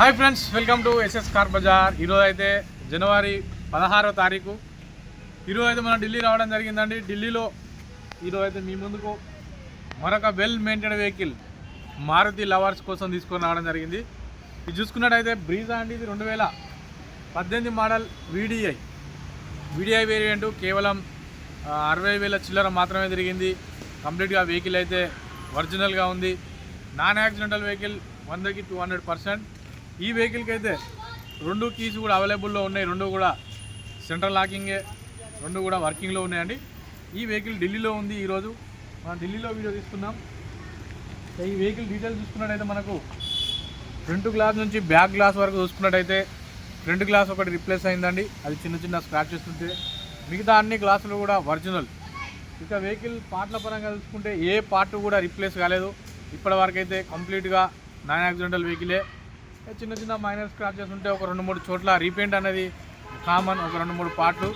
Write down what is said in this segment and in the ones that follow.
Hi friends welcome to SS car Bazaar. ఈరోజు అయితే జనవరి పదహారో తారీఖు. ఈరోజు అయితే మనం ఢిల్లీ రావడం జరిగిందండి. ఢిల్లీలో ఈరోజు అయితే మీ ముందుకు మరొక well maintain vehicle Maruti lovers కోసం తీసుకొని రావడం జరిగింది. ఇది చూసుకున్నట్టయితే బ్రీజా అండి ఇది రెండు వేల పద్దెనిమిది మోడల్ వీడిఐ వీడిఐ వేరియంట్ కేవలం అరవై వేల చిల్లర మాత్రమే తిరిగింది. కంప్లీట్గా వెహికల్ అయితే ఒరిజినల్గా ఉంది. నాన్ యాక్సిడెంటల్ వెహికల్ వందకి టూ హండ్రెడ్ పర్సెంట్ ఈ వెహికల్కి అయితే రెండు కీస్ కూడా అవైలబుల్లో ఉన్నాయి. రెండు కూడా సెంట్రల్ లాకింగే రెండు కూడా వర్కింగ్లో ఉన్నాయండి. ఈ వెహికల్ ఢిల్లీలో ఉంది ఈరోజు. మనం ఢిల్లీలో వీడియో తీసుకున్నాం ఈ వెహికల్ డీటెయిల్స్ చూసుకున్నట్టయితే మనకు ఫ్రంట్ గ్లాస్ నుంచి బ్యాక్ గ్లాస్ వరకు చూసుకున్నట్టయితే ఫ్రంట్ గ్లాస్ ఒకటి రిప్లేస్ అయిందండి. అది చిన్న చిన్న స్క్రాచెస్ ఉంటే మిగతా అన్ని గ్లాసులు కూడా ఒరిజినల్ ఇక వెహికల్ పార్ట్ల పరంగా చూసుకుంటే ఏ పార్ట్ కూడా రిప్లేస్ కాలేదు. ఇప్పటి వరకు అయితే కంప్లీట్గా నాన్ యాక్సిడెంటల్ వెహికలే చిన్న చిన్న మైనర్ స్క్రాచెస్ ఉంటే ఒక రెండు మూడు చోట్ల రీపెయింట్ అనేది కామన్ ఒక రెండు మూడు పార్ట్లు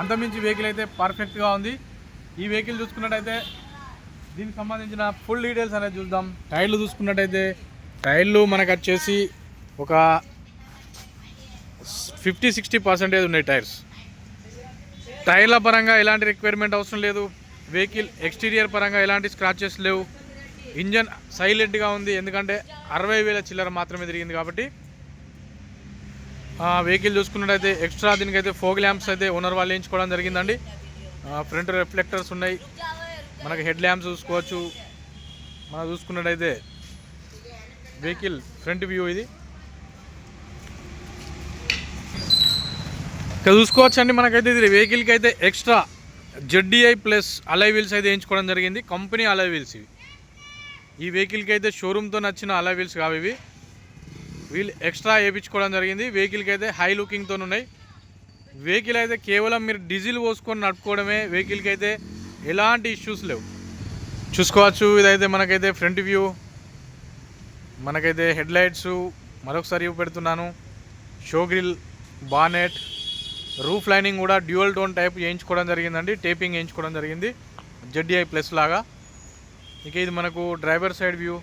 అంతమించి వెహికల్ అయితే పర్ఫెక్ట్గా ఉంది. ఈ వెహికల్ చూసుకున్నట్టయితే దీనికి సంబంధించిన ఫుల్ డీటెయిల్స్ అనేది చూద్దాం. టైర్లు చూసుకున్నట్టయితే టైర్లు మనకు వచ్చేసి ఒక ఫిఫ్టీ సిక్స్టీ పర్సెంటేజ్ ఉన్నాయి టైర్స్ టైర్ల పరంగా ఎలాంటి రిక్వైర్మెంట్ అవసరం లేదు. వెహికల్ ఎక్స్టీరియర్ పరంగా ఎలాంటి స్క్రాచెస్ లేవు. ఇంజన్ సైలెంట్గా ఉంది. ఎందుకంటే అరవై వేల చిల్లర మాత్రమే తిరిగింది కాబట్టి వెహికల్ చూసుకున్నట్టయితే ఎక్స్ట్రా దీనికైతే ఫోగ్ ల్యాంప్స్ అయితే ఓనర్ వాళ్ళు వేయించుకోవడం జరిగిందండి. ఫ్రంట్ రిఫ్లెక్టర్స్ ఉన్నాయి. మనకి హెడ్ ల్యాంప్స్ చూసుకోవచ్చు. మనం చూసుకున్నట్టయితే వెహికల్ ఫ్రంట్ వ్యూ ఇది. ఇక్కడ చూసుకోవచ్చు అండి మనకైతే ఇది. వెహికల్కి అయితే extra ZDI plus alloy wheels అయితే వేయించుకోవడం జరిగింది. కంపెనీ అలై వీల్స్ ఇవి. ఈ వెహికల్కి అయితే షోరూమ్తో నచ్చిన అలా వీల్స్ కావు ఇవి. వీల్ ఎక్స్ట్రా వేయించుకోవడం జరిగింది. వెహికల్కి అయితే హై లుకింగ్తో ఉన్నాయి. వెహికల్ అయితే కేవలం మీరు డీజిల్ పోసుకొని నడుపుకోవడమే. వెహికల్కి అయితే ఎలాంటి ఇష్యూస్ లేవు. చూసుకోవచ్చు. ఇదైతే మనకైతే ఫ్రంట్ వ్యూ. మనకైతే హెడ్ లైట్స్. మరొకసారి పెడుతున్నాను. Show grille bonnet roof lining కూడా డ్యూయల్ టోన్ టైప్ చేయించుకోవడం జరిగిందండి. టేపింగ్ చేయించుకోవడం జరిగింది. జెడ్డీఐ ప్లస్ లాగా. ఇక ఇది మనకు driver side view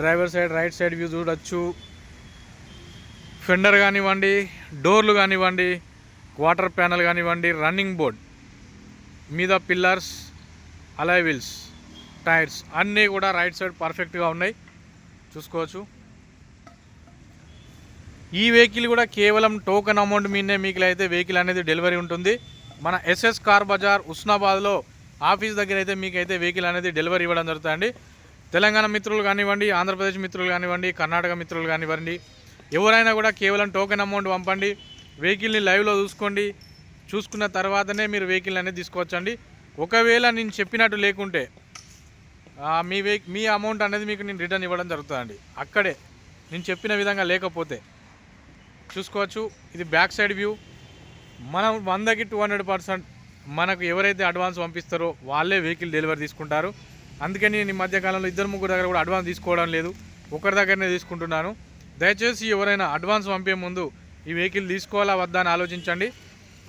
driver side right side view చూడొచ్చు. ఫెండర్ కానివ్వండి డోర్లు కానివ్వండి వాటర్ ప్యానల్ కానివ్వండి రన్నింగ్ బోర్డ్ మీద పిల్లర్స్ అలై వీల్స్ టైర్స్ అన్నీ కూడా రైట్ సైడ్ పర్ఫెక్ట్గా ఉన్నాయి. చూసుకోవచ్చు. ఈ వెహికల్ కూడా కేవలం టోకెన్ అమౌంట్ మీదనే మీకు అయితే వెహికల్ అనేది డెలివరీ ఉంటుంది. మన ఎస్ఎస్ కార్ బజార్ ఉస్నాబాద్లో ఆఫీస్ దగ్గర అయితే మీకైతే వెహికల్ అనేది డెలివరీ ఇవ్వడం జరుగుతుంది తెలంగాణ మిత్రులు కానివ్వండి ఆంధ్రప్రదేశ్ మిత్రులు కానివ్వండి కర్ణాటక మిత్రులు కానివ్వండి ఎవరైనా కూడా కేవలం టోకెన్ అమౌంట్ పంపండి వెహికల్ని లైవ్లో చూసుకోండి చూసుకున్న తర్వాతనే మీరు వెహికల్ అనేది తీసుకోవచ్చండి. ఒకవేళ నేను చెప్పినట్టు లేకుంటే మీ వెహి మీ అమౌంట్ అనేది మీకు నేను రిటర్న్ ఇవ్వడం జరుగుతుందండి. అక్కడే నేను చెప్పిన విధంగా లేకపోతే చూసుకోవచ్చు. ఇది బ్యాక్ సైడ్ వ్యూ మనం వందకి టూ హండ్రెడ్ పర్సెంట్ మనకు ఎవరైతే అడ్వాన్స్ పంపిస్తారో వాళ్ళే వెహికల్ డెలివరీ తీసుకుంటారు. అందుకని నేను ఈ మధ్యకాలంలో ఇద్దరు ముగ్గురు దగ్గర కూడా అడ్వాన్స్ తీసుకోవడం లేదు. ఒకరి దగ్గరనే తీసుకుంటున్నాను. దయచేసి ఎవరైనా అడ్వాన్స్ పంపే ముందు ఈ వెహికల్ తీసుకోవాలా వద్దా అని ఆలోచించండి.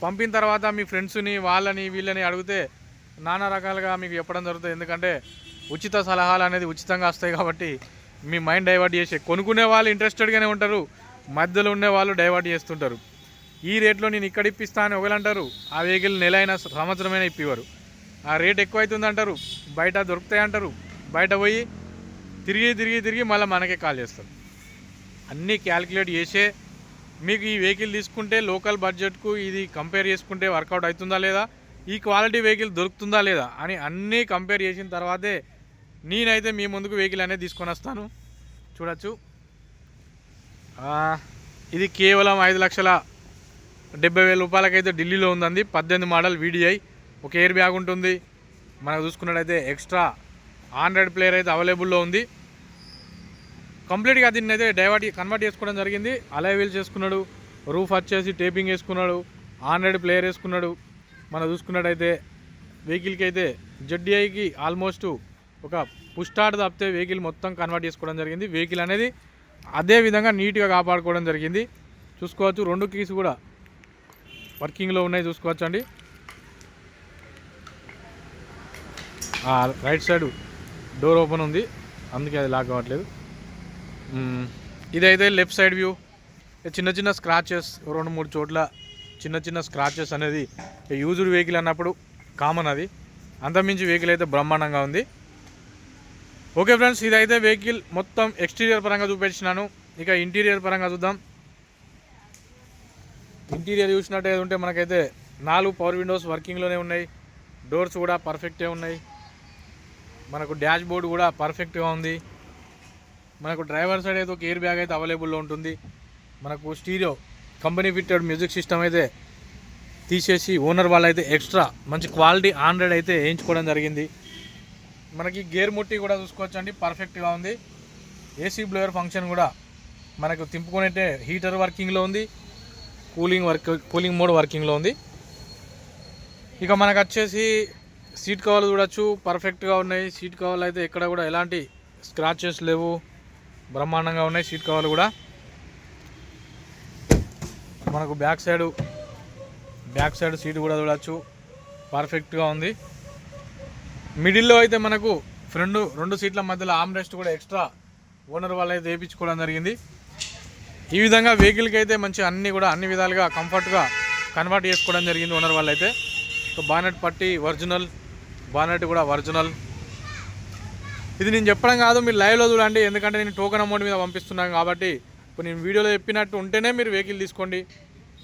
పంపిన తర్వాత మీ ఫ్రెండ్స్ని వాళ్ళని వీళ్ళని అడిగితే నానా రకాలుగా మీకు చెప్పడం జరుగుతుంది. ఎందుకంటే ఉచిత సలహాలు అనేది ఉచితంగా వస్తాయి కాబట్టి మీ మైండ్ డైవర్ట్ చేసే కొనుక్కునే వాళ్ళు ఇంట్రెస్టెడ్గానే ఉంటారు. మధ్యలో ఉండే వాళ్ళు డైవర్ట్ చేస్తుంటారు. ఈ రేట్లో నేను ఇక్కడ ఇప్పిస్తా అని ఒకరు అంటారు ఆ వెహికల్ నెల అయినా సంవత్సరమైనా ఇప్పివారు ఆ రేట్ ఎక్కువ అవుతుంది అంటారు బయట దొరుకుతాయి అంటారు బయట పోయి తిరిగి తిరిగి తిరిగి మళ్ళీ మనకే కాల్ చేస్తారు. అన్నీ క్యాలిక్యులేట్ చేసే మీకు ఈ వెహికల్ తీసుకుంటే లోకల్ బడ్జెట్కు ఇది కంపేర్ చేసుకుంటే వర్కౌట్ అవుతుందా లేదా? ఈ క్వాలిటీ వెహికల్ దొరుకుతుందా లేదా? అని అన్నీ కంపేర్ చేసిన తర్వాతే నేనైతే మీ ముందుకు వెహికల్ అనేది తీసుకొని వస్తాను. చూడొచ్చు. ఇది కేవలం ఐదు లక్షల డెబ్బై వేల రూపాయలకైతే ఢిల్లీలో ఉందండి. పద్దెనిమిది మోడల్ వీడిఐ ఒక ఎయిర్ బ్యాగ్ ఉంటుంది. మనకు చూసుకున్నట్టయితే ఎక్స్ట్రా ఆండ్రాయిడ్ ప్లేయర్ అయితే అవైలబుల్లో ఉంది. కంప్లీట్గా దీన్ని అయితే డైవర్ట్ కన్వర్ట్ చేసుకోవడం జరిగింది. అలై వీల్ చేసుకున్నాడు. రూఫ్ వచ్చేసి టేపింగ్ వేసుకున్నాడు. ఆండ్రాయిడ్ ప్లేయర్ వేసుకున్నాడు. మనం చూసుకున్నట్టయితే వెహికల్కి అయితే జెడ్డీఐకి ఆల్మోస్ట్ ఒక పుష్టార్ట్ తప్పితే వెహికల్ మొత్తం కన్వర్ట్ చేసుకోవడం జరిగింది. వెహికల్ అనేది అదే విధంగా నీట్గా కాపాడుకోవడం జరిగింది. చూసుకోవచ్చు. రెండు కీస్ కూడా వర్కింగ్లో ఉన్నాయి చూసుకోవచ్చు అండి రైట్ సైడ్ డోర్ ఓపెన్ ఉంది అందుకే అది లాక్ అవ్వట్లేదు. ఇదైతే లెఫ్ట్ సైడ్ వ్యూ. చిన్న చిన్న స్క్రాచెస్ రెండు మూడు చోట్ల చిన్న చిన్న స్క్రాచెస్ అనేది యూజ్డ్ వెహికల్ అన్నప్పుడు కామన్ అది. అంతమించి వెహికల్ అయితే బ్రహ్మాండంగా ఉంది. ఓకే ఫ్రెండ్స్ ఇదైతే వెహికల్ మొత్తం ఎక్స్టీరియర్ పరంగా చూపించినాను. ఇక ఇంటీరియర్ పరంగా చూద్దాం. ఇంటీరియర్ చూసినట్టయితే ఉంటే మనకైతే నాలుగు పవర్ విండోస్ వర్కింగ్లోనే ఉన్నాయి. డోర్స్ కూడా పర్ఫెక్టే ఉన్నాయి. మనకు డాష్ బోర్డ్ కూడా పర్ఫెక్ట్గా ఉంది. మనకు డ్రైవర్ సైడ్ అయితే ఒక ఎయిర్ బ్యాగ్ అయితే అవైలబుల్లో ఉంటుంది. మనకు stereo company fitted music system అయితే తీసేసి ఓనర్ వాళ్ళు అయితే ఎక్స్ట్రా మంచి క్వాలిటీ ఆండ్రాయిడ్ అయితే వేయించుకోవడం జరిగింది. మనకి గేర్ ముట్టి కూడా చూసుకోవచ్చండి పర్ఫెక్ట్గా ఉంది. ఏసీ బ్లోయర్ ఫంక్షన్ కూడా మనకు తింపుకునేటే హీటర్ వర్కింగ్లో ఉంది. కూలింగ్ వర్క్ కూలింగ్ మోడ్ వర్కింగ్లో ఉంది. ఇక మనకు వచ్చేసి సీట్ కవర్లు చూడొచ్చు. పర్ఫెక్ట్గా ఉన్నాయి. సీట్ కవర్లు అయితే ఎక్కడ కూడా ఎలాంటి స్క్రాచెస్ లేవు. బ్రహ్మాండంగా ఉన్నాయి సీట్ కవర్లు కూడా. మనకు back side back side seat కూడా చూడొచ్చు. పర్ఫెక్ట్గా ఉంది. మిడిల్లో అయితే మనకు ఫ్రెండ్ రెండు సీట్ల మధ్యలో ఆమ్ రెస్ట్ కూడా ఎక్స్ట్రా ఓనర్ వాళ్ళు అయితే వేయించుకోవడం జరిగింది. ఈ విధంగా వెహికల్కి అయితే మంచి అన్ని కూడా అన్ని విధాలుగా కంఫర్ట్గా కన్వర్ట్ చేసుకోవడం జరిగింది ఓనర్ వాళ్ళు అయితే సో బానెట్ పట్టి ఒరిజినల్ బానెట్ కూడా ఒరిజినల్ ఇది నేను చెప్పడం కాదు మీరు లైవ్లో చూడండి ఎందుకంటే నేను టోకెన్ అమౌంట్ మీద పంపిస్తున్నాను కాబట్టి ఇప్పుడు నేను వీడియోలో చెప్పినట్టు ఉంటేనే మీరు వెహికల్ తీసుకోండి.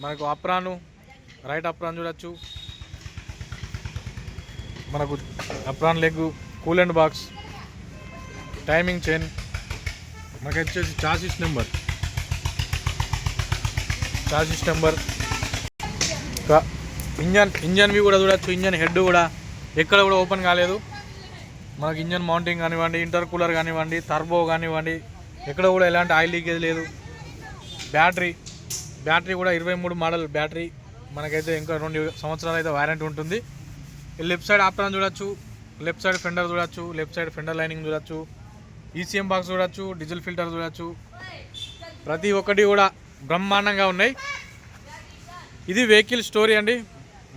మనకు అప్రాను రైట్ అప్రాన్ చూడొచ్చు. మనకు apron leg coolant box timing chain మనకు వచ్చేసి చాసిస్ నెంబర్ చాసిస్ నెంబర్. ఇంకా ఇంజన్ ఇంజన్ వి కూడా చూడొచ్చు ఇంజన్ హెడ్ కూడా. ఎక్కడ కూడా ఓపెన్ కాలేదు. మనకి ఇంజన్ మౌంటింగ్ కానివ్వండి ఇంటర్ కూలర్ కానివ్వండి టర్బో కానివ్వండి ఎక్కడ కూడా ఎలాంటి ఆయిల్ లీకేజ్ లేదు. బ్యాటరీ బ్యాటరీ కూడా ఇరవై మూడు మోడల్ బ్యాటరీ. మనకైతే ఇంకా రెండు సంవత్సరాలు అయితే వారంటీ ఉంటుంది. లెఫ్ట్ సైడ్ ఆప్రాన్ చూడొచ్చు లెఫ్ట్ సైడ్ ఫెండర్ చూడొచ్చు లెఫ్ట్ సైడ్ ఫెండర్ లైనింగ్ చూడొచ్చు ఈసీఎం బాక్స్ చూడొచ్చు డీజిల్ ఫిల్టర్ చూడొచ్చు. ప్రతి ఒక్కటి కూడా బ్రహ్మాండంగా ఉన్నాయి. ఇది వెహికల్ స్టోరీ అండి.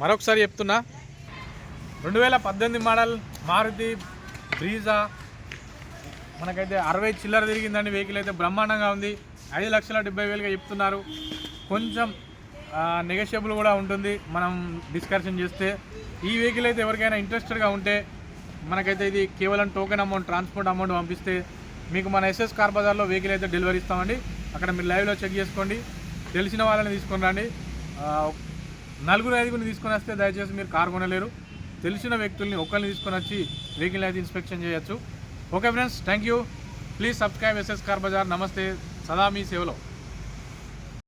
మరొకసారి చెప్తున్నా. రెండు వేల పద్దెనిమిది మోడల్ మారుతి బ్రీజా. మనకైతే అరవై చిల్లర తిరిగిందండి వెహికల్ అయితే. బ్రహ్మాండంగా ఉంది. ఐదు లక్షల డెబ్బై వేలుగా చెప్తున్నారు. కొంచెం నెగోషియబుల్ కూడా ఉంటుంది. మనం డిస్కషన్ చేస్తే ఈ వెహికల్ అయితే ఎవరికైనా ఇంట్రెస్టెడ్గా ఉంటే మనకైతే ఇది కేవలం టోకెన్ అమౌంట్ ట్రాన్స్పోర్ట్ అమౌంట్ పంపిస్తే మీకు మన ఎస్ఎస్ కార్ బజార్లో వెహికల్ అయితే డెలివరీ ఇస్తామండి. అక్కడ మీరు లైవ్లో చెక్ చేసుకోండి. తెలిసిన వాళ్ళని తీసుకొని రండి. నలుగురు ఐదుగురిని తీసుకొని వస్తే దయచేసి మీరు కారు కొనలేరు. తెలిసిన వ్యక్తుల్ని ఒకరిని తీసుకొని వచ్చి వెహికల్ అయితే ఇన్స్పెక్షన్ చేయొచ్చు. Okay friends thank you please subscribe SS car Bazaar నమస్తే సదా మీ సేవలో